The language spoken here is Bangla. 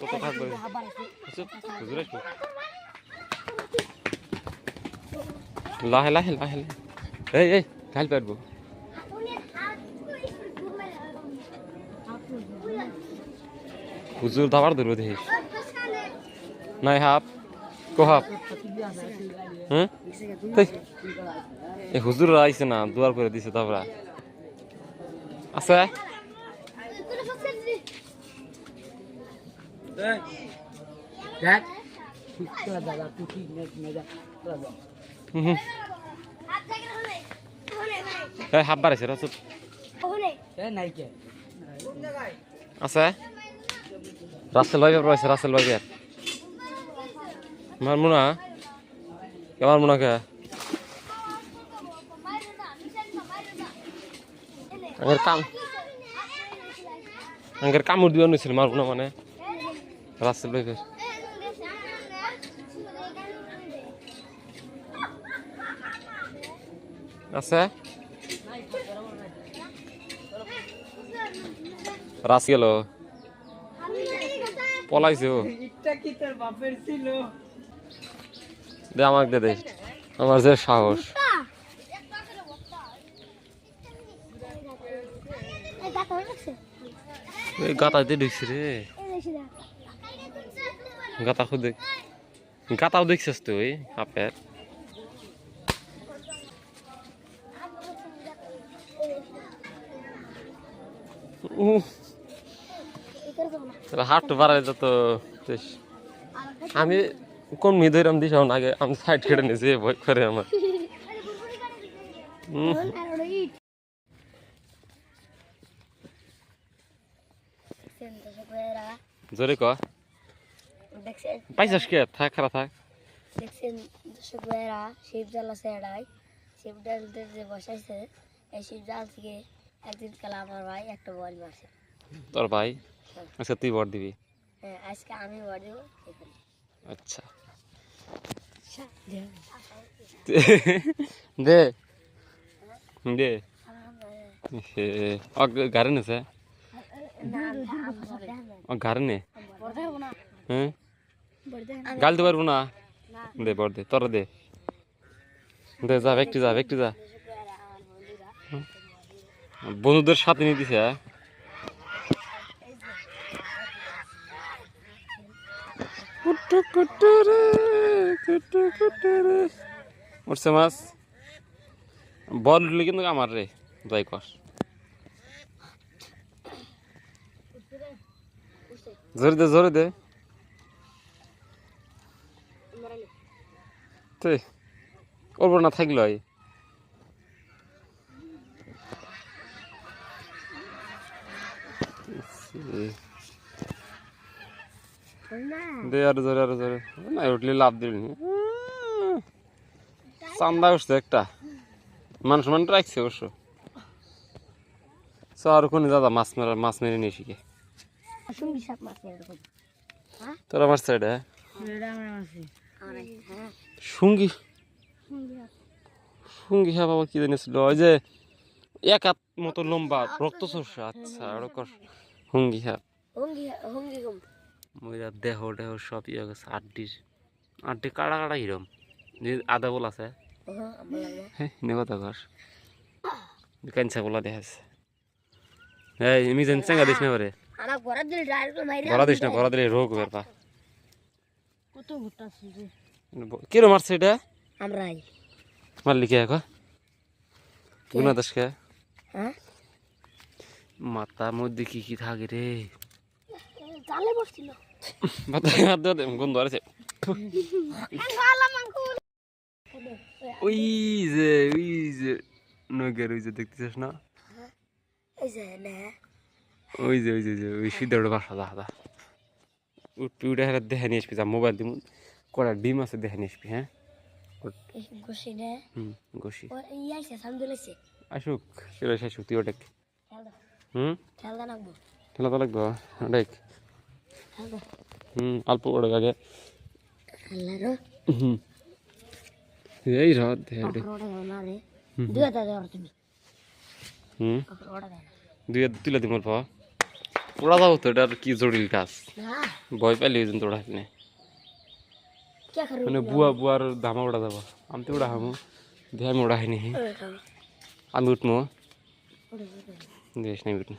কত থাকবে আচ্ছা, হুজুর আসব লাহে লাহে লাহে। এই এই খাইল পারব। হুজুর দাবার ধরবো দেখি। নাই হাফ। কো হাফ। হ্যাঁ তাই। এ হুজুর আইছে না দুয়ার করে দিছে তারপরা আছে? দেখ দাদা তুই হাফ বাড়াইছে রা চুপ। আছে? রাসেল ভাই ব্যাপার রাসেল ভাই আমার মুনা? আমার কাম আগের কামড় দিবা নিছিল মারবো না মানে। রাসেল ভাই আছে? রাস গেল। পলাইছে ও। দে আমাকে দে দে। আমার যে সাহস। এই গাতা দিয়ে ঢুকছে রে। গাতা খুদ। গাতাও দেখছিস তুই আপের হাঁটু বাড়াই যত আমি কোন মেয়ে ধরলাম দিস আগে আমি সাইড কেটে নিয়েছি ভয় করে আমার। জোরে ক। পাইছাস কে? থাক খারাপ থাক। দেখছেন দর্শক ভাইয়েরা শিব জাল আছে এড়াই। শিব জালতে যে বসাইছে এই শিব জাল থেকে একদিন কাল আমার ভাই একটা বল মারছে। তোর ভাই? আচ্ছা তুই বর দিবি? হ্যাঁ আজকে আমি বল দেবো আচ্ছা। দে। দে। হে অ গারে নেছে? অ নে হ্যাঁ? গাল দিতে পারব না? দে বর দে তোর দে। দে যা ব্যক্তি যা ব্যক্তি যা। বন্ধুদের সাথে নিয়ে দিছে হ্যাঁ? উঠছে মাছ। বল উঠলে কিন্তু আমার রে যাই কর। জোরে দে জোরে দে। তুই করব না থাকল এই দে আর জোরে আর জোরে। না উঠলে লাভ দিবি চান্দা উঠছে একটা। মানুষ মানুষ রাখছে অবশ্য। চ আর কোনে দাদা মাছ মারা মাছ মেরে নিয়ে শিখে মারছে তোর এটা হ্যাঁ সঙ্গী সঙ্গী সাপ হ্যাঁ বাবা কি জানিস ওই যে এক হাত মতো লম্বা রক্ত সরষা আচ্ছা ওরকম হুঙ্গি হ্যাঁ। মইরা দেহ দেহ সব ইয়ে গেছে আড্ডির আড্ডি কাড়া কাড়া হিরম? যে আদা বল আছে? হ্যাঁ হ্যাঁ নে কথা কাঞ্চা বলা দেখাচ্ছে দিস পারে দিস দিলে রোগ বের পা। কত ভুট্টা আছে কিরো মারছে এটা? আমরাই। মারলি কে এখন? গুনা দাসকে হ্যাঁ? মাথা মধ্যে কি কি থাকে রে? জালে বসছিল। মাথা হাত দেওয়া দে, গন্ধ আছে ওই যে ওই যে নগের ওই যে দেখতেছিস না? না। ওই যে ওই যে ওই সিদ্ধের বাসা দা। দা উঠবি উঠে হেরে দেখে নিয়ে আসবি যা মোবাইল দিম কটা ডিম আছে দেখে নিয়ে আসবি হ্যাঁ গোসি না হুম গোসি ও ইয়াইছে সামদুলেছে আসুক চলে আসুক তুই ওটা খেল দাও হুম খেল দাও নাকবো খেলা তো লাগবে দেখ খেল দাও হুম অল্প ওটা আগে আল্লাহর হুম এই রাত দেখে ওটা দাও না রে দুই হাজার দাও তুমি হুম ওটা দাও না দুই হাত তুলে দিমর পা উড়া যাব তো এটা আর কি জটিল কাজ? ভয় পাইলে ওই জন্য উড়াই না মানে বুয়া? বুয়ার ধামা উড়া যাব। আমি তো উড়া হামু দিয়ে আমি উড়াই হয়নি আমি উঠমো। দেশ নাই উঠমো।